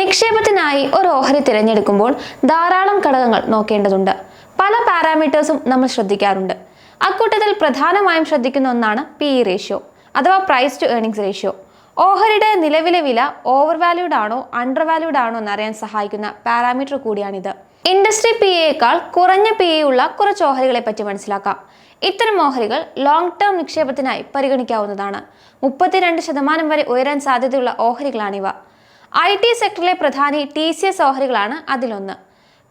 നിക്ഷേപത്തിനായി ഒരു ഓഹരി തിരഞ്ഞെടുക്കുമ്പോൾ ധാരാളം ഘടകങ്ങൾ നോക്കേണ്ടതുണ്ട്. പല പാരാമീറ്റേഴ്സും നമ്മൾ ശ്രദ്ധിക്കാറുണ്ട്. അക്കൂട്ടത്തിൽ പ്രധാനമായും ശ്രദ്ധിക്കുന്ന ഒന്നാണ് പി ഇ റേഷ്യോ അഥവാ പ്രൈസ് ടു ഏണിംഗ്സ് റേഷ്യോ ഓഹരിയുടെ നിലവിലെ വില ഓവർ വാല്യൂഡ് ആണോ അണ്ടർ വാല്യൂഡ് ആണോ എന്നറിയാൻ സഹായിക്കുന്ന പാരാമീറ്റർ കൂടിയാണിത്. ഇൻഡസ്ട്രി പി എയേക്കാൾ കുറഞ്ഞ പി എ ഉള്ള കുറച്ച് ഓഹരികളെ പറ്റി മനസ്സിലാക്കാം. ഇത്തരം ഓഹരികൾ ലോങ് ടേം നിക്ഷേപത്തിനായി പരിഗണിക്കാവുന്നതാണ്. മുപ്പത്തിരണ്ട് ശതമാനം വരെ ഉയരാൻ സാധ്യതയുള്ള ഓഹരികളാണിവ. ഐ ടി സെക്ടറിലെ പ്രധാനി ടി സി എസ് ഓഹരികളാണ് അതിലൊന്ന്.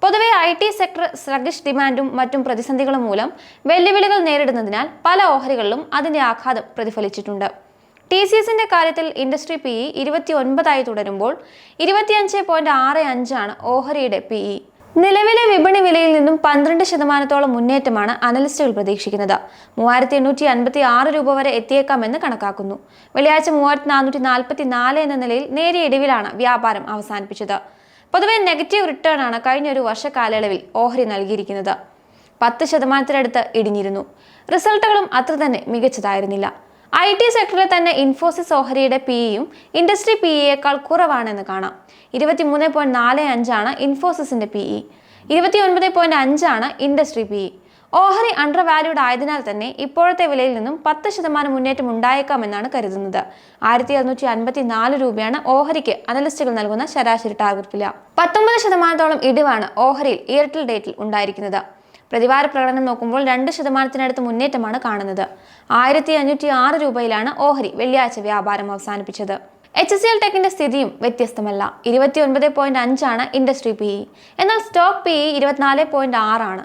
പൊതുവെ ഐ ടി സെക്ടർ സ്ലഗിഷ് ഡിമാൻഡും മറ്റും പ്രതിസന്ധികളും മൂലം വെല്ലുവിളികൾ നേരിടുന്നതിനാൽ പല ഓഹരികളിലും അതിന്റെ ആഘാതം പ്രതിഫലിച്ചിട്ടുണ്ട്. ടി സി എസിന്റെ കാര്യത്തിൽ ഇൻഡസ്ട്രി പി ഇ ഇരുപത്തി ഒൻപതായി തുടരുമ്പോൾ ഇരുപത്തിയഞ്ച് പോയിന്റ് ആറ് അഞ്ചാണ് ഓഹരിയുടെ പി ഇ നിലവിലെ വിപണി വിലയിൽ നിന്നും പന്ത്രണ്ട് ശതമാനത്തോളം മുന്നേറ്റമാണ് അനലിസ്റ്റുകൾ പ്രതീക്ഷിക്കുന്നത്. മൂവായിരത്തി എണ്ണൂറ്റി അൻപത്തി ആറ് രൂപ വരെ എത്തിയേക്കാമെന്ന് കണക്കാക്കുന്നു. വെള്ളിയാഴ്ച മൂവായിരത്തി നാനൂറ്റി നാൽപ്പത്തി നാല് എന്ന നിലയിൽ നേരിയ ഇടിവിലാണ് വ്യാപാരം അവസാനിപ്പിച്ചത്. പൊതുവെ നെഗറ്റീവ് റിട്ടേൺ ആണ് കഴിഞ്ഞ ഒരു വർഷ കാലയളവിൽ ഓഹരി നൽകിയിരിക്കുന്നത്. പത്ത് ശതമാനത്തിനടുത്ത് ഇടിഞ്ഞിരുന്നു. റിസൾട്ടുകളും അത്ര തന്നെ മികച്ചതായിരുന്നില്ല. ഐ ടി സെക്ടറിൽ തന്നെ ഇൻഫോസിസ് ഓഹരിയുടെ പി ഇയും ഇൻഡസ്ട്രി പി ഇയേക്കാൾ കുറവാണെന്ന് കാണാം. ഇരുപത്തിമൂന്ന് പോയിന്റ് നാല് അഞ്ചാണ് ഇൻഫോസിസിന്റെ പി ഇ ഇരുപത്തി ഒൻപത് പോയിന്റ് അഞ്ചാണ് ഇൻഡസ്ട്രി പി ഇ ഓഹരി അണ്ടർ വാല്യൂഡ് ആയതിനാൽ തന്നെ ഇപ്പോഴത്തെ വിലയിൽ നിന്നും പത്ത് ശതമാനം മുന്നേറ്റം ഉണ്ടായേക്കാമെന്നാണ് കരുതുന്നത്. ആയിരത്തി അറുന്നൂറ്റി അൻപത്തി നാല് രൂപയാണ് ഓഹരിക്ക് അനലിസ്റ്റുകൾ നൽകുന്ന ശരാശരി ടാർഗറ്റ് വില. പത്തൊമ്പത് ശതമാനത്തോളം ഇടിവാണ് ഓഹരിയിൽ എയർടെൽ ഡേറ്റിൽ ഉണ്ടായിരിക്കുന്നത്. പ്രതിവാര പ്രകടനം നോക്കുമ്പോൾ രണ്ട് ശതമാനത്തിനടുത്ത് മുന്നേറ്റമാണ് കാണുന്നത്. ആയിരത്തി അഞ്ഞൂറ്റി ആറ് രൂപയിലാണ് ഓഹരി വെള്ളിയാഴ്ച വ്യാപാരം അവസാനിപ്പിച്ചത്. എച്ച് സി എൽ ടെക്കിന്റെ സ്ഥിതിയും വ്യത്യസ്തമല്ല. ഇരുപത്തി ഒൻപത് പോയിന്റ് അഞ്ചാണ് ഇൻഡസ്ട്രി പി ഇ. എന്നാൽ സ്റ്റോക്ക് പി ഇ ഇരുപത്തിനാല് പോയിന്റ് ആറാണ്.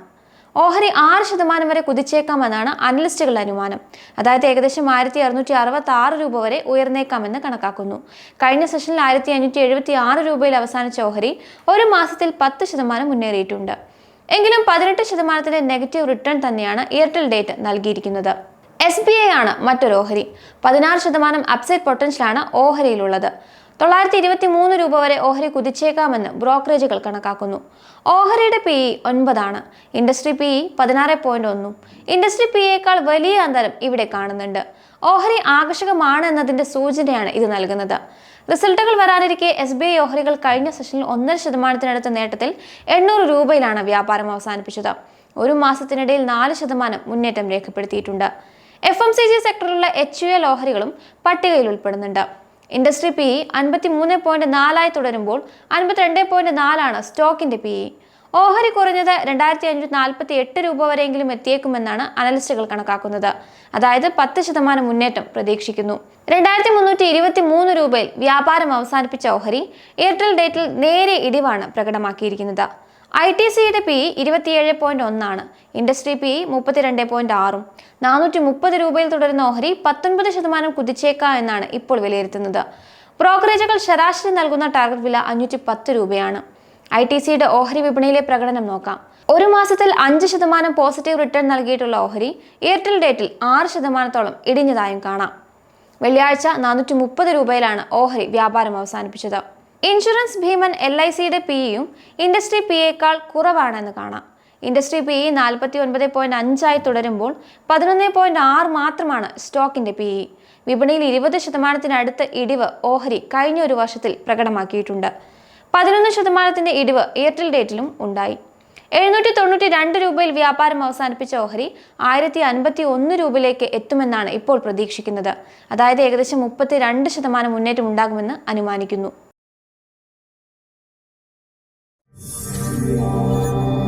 ഓഹരി ആറ് ശതമാനം വരെ കുതിച്ചേക്കാമെന്നാണ് അനലിസ്റ്റുകളുടെ അനുമാനം. അതായത് ഏകദേശം ആയിരത്തി അറുന്നൂറ്റി അറുപത്തി ആറ് രൂപ വരെ ഉയർന്നേക്കാമെന്ന് കണക്കാക്കുന്നു. കഴിഞ്ഞ സെഷനിൽ ആയിരത്തി അഞ്ഞൂറ്റി എഴുപത്തി ആറ് രൂപയിൽ അവസാനിച്ച ഓഹരി ഒരു മാസത്തിൽ പത്ത് ശതമാനം മുന്നേറിയിട്ടുണ്ട്. എങ്കിലും പതിനെട്ട് ശതമാനത്തിന്റെ നെഗറ്റീവ് റിട്ടേൺ തന്നെയാണ് എയർടെൽ ഡേറ്റ് നൽകിയിരിക്കുന്നത്. എസ് ബി ഐ ആണ് മറ്റൊരു ഓഹരി. പതിനാറ് ശതമാനം അപ്സൈഡ് പൊട്ടൻഷ്യലാണ് ഓഹരിയിലുള്ളത്. തൊള്ളായിരത്തി ഇരുപത്തി മൂന്ന് രൂപ വരെ ഓഹരി കുതിച്ചേക്കാമെന്ന് ബ്രോക്കറേജുകൾ കണക്കാക്കുന്നു. ഓഹരിയുടെ പി ഇ ഒൻപതാണ്. ഇൻഡസ്ട്രി പി ഇ പതിനാറ് പോയിന്റ് ഒന്നും. ഇൻഡസ്ട്രി പി ഇയേക്കാൾ വലിയ അന്തരം ഇവിടെ കാണുന്നുണ്ട്. ഓഹരി ആകർഷകമാണ് എന്നതിന്റെ സൂചനയാണ് ഇത് നൽകുന്നത്. റിസൾട്ടുകൾ വരാനിരിക്കെ എസ് ബി ഐ ഓഹരികൾ കഴിഞ്ഞ സെഷനിൽ ഒന്നര ശതമാനത്തിനടുത്ത നേട്ടത്തിൽ എണ്ണൂറ് രൂപയിലാണ് വ്യാപാരം അവസാനിപ്പിച്ചത്. ഒരു മാസത്തിനിടയിൽ നാല് ശതമാനം മുന്നേറ്റം രേഖപ്പെടുത്തിയിട്ടുണ്ട്. എഫ് എം സി ജി സെക്ടറിലുള്ള എച്ച് യു എൽ ഓഹരികളും പട്ടികയിൽ ഉൾപ്പെടുന്നുണ്ട്. ഇൻഡസ്ട്രി പി ഇ അൻപത്തി മൂന്ന് പോയിന്റ് നാലായി തുടരുമ്പോൾ അൻപത്തിരണ്ട് പോയിന്റ് നാലാണ് സ്റ്റോക്കിന്റെ പി ഇ ഓഹരി കുറഞ്ഞത് രണ്ടായിരത്തി അഞ്ഞൂറ്റി നാൽപ്പത്തി എട്ട് രൂപ വരെയെങ്കിലും എത്തിയേക്കുമെന്നാണ് അനലിസ്റ്റുകൾ കണക്കാക്കുന്നത്. അതായത് പത്ത് ശതമാനം മുന്നേറ്റം പ്രതീക്ഷിക്കുന്നു. രണ്ടായിരത്തി മുന്നൂറ്റി ഇരുപത്തി മൂന്ന് രൂപയിൽ വ്യാപാരം അവസാനിപ്പിച്ച ഓഹരി എയർടെൽ ഡേറ്റിൽ നേരെ ഇടിവാണ് പ്രകടമാക്കിയിരിക്കുന്നത്. ഐ ടി സിയുടെ പി ഇരുപത്തിയേഴ് പോയിന്റ് ഒന്നാണ്. ഇൻഡസ്ട്രി പി മുപ്പത്തിരണ്ട് പോയിന്റ് ആറും. നാനൂറ്റി മുപ്പത് രൂപയിൽ തുടരുന്ന ഓഹരി പത്തൊൻപത് ശതമാനം കുതിച്ചേക്കാം എന്നാണ് ഇപ്പോൾ വിലയിരുത്തുന്നത്. ബ്രോക്കറേജുകൾ ശരാശരി നൽകുന്ന ടാർഗറ്റ് വില അഞ്ഞൂറ്റി പത്ത് രൂപയാണ്. ഐ ടി സിയുടെ ഓഹരി വിപണിയിലെ പ്രകടനം നോക്കാം. ഒരു മാസത്തിൽ അഞ്ച് ശതമാനം പോസിറ്റീവ് റിട്ടേൺ നൽകിയിട്ടുള്ള ഓഹരി എയർടെൽ ഡേറ്റിൽ ആറ് ശതമാനത്തോളം ഇടിഞ്ഞതായും കാണാം. വെള്ളിയാഴ്ച നാനൂറ്റി മുപ്പത് രൂപയിലാണ് ഓഹരി വ്യാപാരം അവസാനിപ്പിച്ചത്. ഇൻഷുറൻസ് ഭീമൻ എൽ ഐ സിയുടെ പി ഇയും ഇൻഡസ്ട്രി പി യേക്കാൾ കുറവാണെന്ന് കാണാം. ഇൻഡസ്ട്രി പി ഇ നാൽപ്പത്തി ഒൻപത് പോയിന്റ് അഞ്ചായി തുടരുമ്പോൾ പതിനൊന്ന് പോയിന്റ് ആറ് മാത്രമാണ് സ്റ്റോക്കിന്റെ പി ഇ. വിപണിയിൽ ഇരുപത് ശതമാനത്തിനടുത്ത് ഇടിവ് ഓഹരി കഴിഞ്ഞ ഒരു വർഷത്തിൽ പ്രകടമാക്കിയിട്ടുണ്ട്. പതിനൊന്ന് ശതമാനത്തിന്റെ ഇടിവ് എയർടെൽ ഡേറ്റിലും ഉണ്ടായി. എഴുന്നൂറ്റി തൊണ്ണൂറ്റി രണ്ട് രൂപയിൽ വ്യാപാരം അവസാനിപ്പിച്ച ഓഹരി ആയിരത്തി അൻപത്തി ഒന്ന് രൂപയിലേക്ക് എത്തുമെന്നാണ് ഇപ്പോൾ പ്രതീക്ഷിക്കുന്നത്. അതായത് ഏകദേശം മുപ്പത്തി രണ്ട് ശതമാനം മുന്നേറ്റം ഉണ്ടാകുമെന്ന് അനുമാനിക്കുന്നു. Senhor.